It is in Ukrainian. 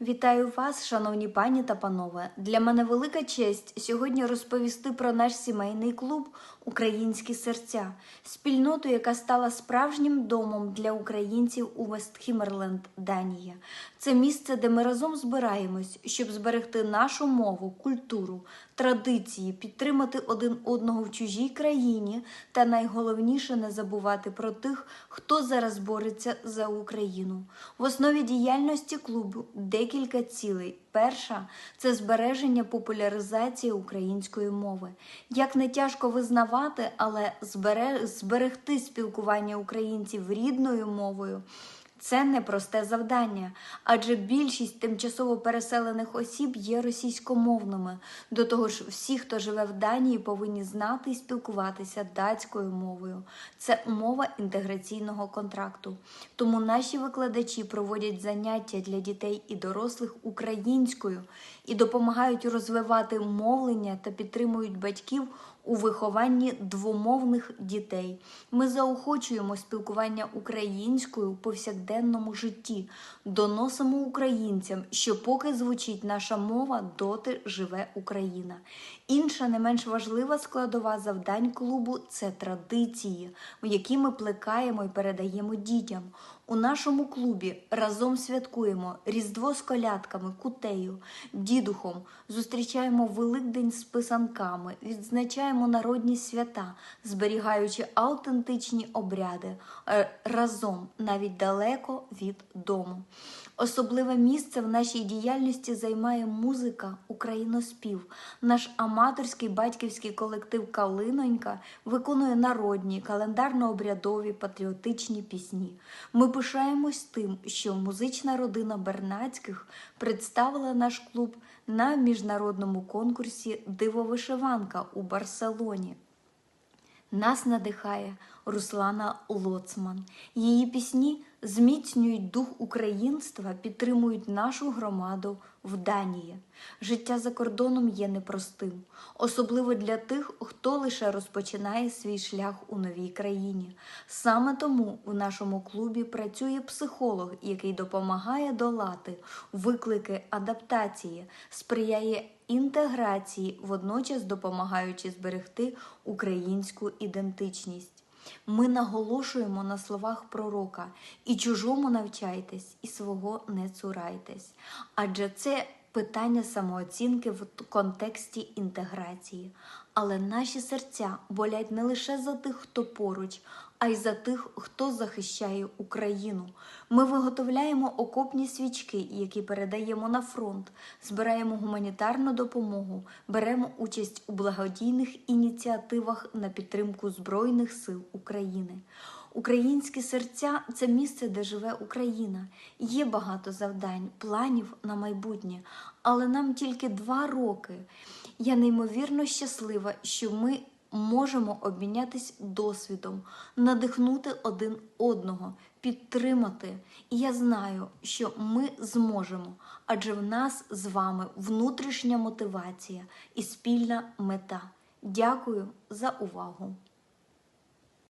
Вітаю вас, шановні пані та панове. Для мене велика честь сьогодні розповісти про наш сімейний клуб Українські серця, спільноту, яка стала справжнім домом для українців у Вестхімерленд, Данія. Це місце, де ми разом збираємось, щоб зберегти нашу мову, культуру, традиції, підтримати один одного в чужій країні та найголовніше не забувати про тих, хто зараз бореться за Україну. В основі діяльності клубу декілька цілей. Перша це збереження популяризації української мови. Як не тяжко визнавати, але збере- зберегти спілкування українців рідною мовою. Це непросте завдання, адже більшість тимчасово переселених осіб є російськомовними. До того ж, всі, хто живе в Данії, повинні знати і спілкуватися датською мовою. Це умова інтеграційного контракту. Тому наші викладачі проводять заняття для дітей і дорослих українською і допомагають розвивати мовлення та підтримують батьків у вихованні двомовних дітей. Ми заохочуємо спілкування українською у повсякденному житті, доносимо українцям, що поки звучить наша мова, доти живе Україна. Інша не менш важлива складова завдань клубу це традиції, в які ми плекаємо і передаємо дітям. У нашому клубі разом святкуємо Різдво з колядками, кутею, дідухом, зустрічаємо Великдень з писанками, відзначаємо народні свята, зберігаючи аутентичні обряди е, разом, навіть далеко від дому. Особливе місце в нашій діяльності займає музика Україноспів. Наш аматорський батьківський колектив Калинонька виконує народні, календарно-обрядові патріотичні пісні. Ми пишаємось тим, що музична родина Бернацьких представила наш клуб на міжнародному конкурсі Дивовишиванка у Барселоні. Нас надихає Руслана Лоцман. Її пісні зміцнюють дух українства, підтримують нашу громаду в Данії. Життя за кордоном є непростим, особливо для тих, хто лише розпочинає свій шлях у новій країні. Саме тому в нашому клубі працює психолог, який допомагає долати виклики адаптації, сприяє інтеграції, водночас допомагаючи зберегти українську ідентичність. Ми наголошуємо на словах пророка і чужому навчайтесь, і свого не цурайтесь. Адже це питання самооцінки в контексті інтеграції. Але наші серця болять не лише за тих, хто поруч, а й за тих, хто захищає Україну. Ми виготовляємо окопні свічки, які передаємо на фронт, збираємо гуманітарну допомогу, беремо участь у благодійних ініціативах на підтримку Збройних сил України. Українські серця це місце, де живе Україна. Є багато завдань, планів на майбутнє, але нам тільки два роки. Я неймовірно щаслива, що ми можемо обмінятись досвідом, надихнути один одного, підтримати. І я знаю, що ми зможемо, адже в нас з вами внутрішня мотивація і спільна мета. Дякую за увагу!